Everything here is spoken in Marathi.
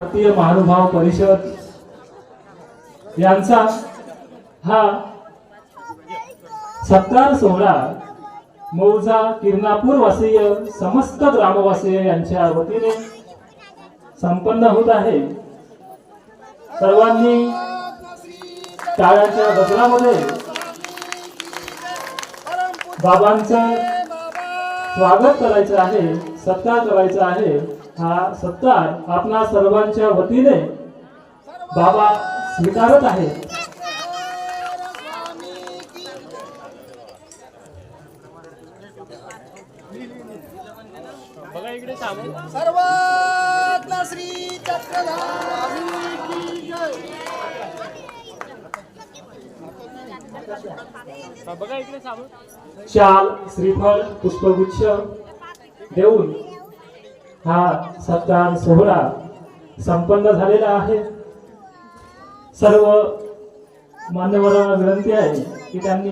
भारतीय महानुभाव परिषद यांचा हा सत्कार सोहळा मौजा किरणापूर वासीय समस्त ग्रामवासीय यांच्या वतीने संपन्न होत आहे. सर्वांनी टाळ्याच्या गजरामध्ये बाबांचं स्वागत करायचं आहे सत्कार करायचा आहे हा सत्कार आपणा सर्वांच्या वतीने बाबा स्वीकारत आहे. सर्वात्मा श्री चक्रधार की जय शाल श्रीफळ पुष्पगुच्छ देऊन हा सत्कार सोहळा संपन्न झालेला आहे. सर्व मान्यवरांना विनंती आहे की त्यांनी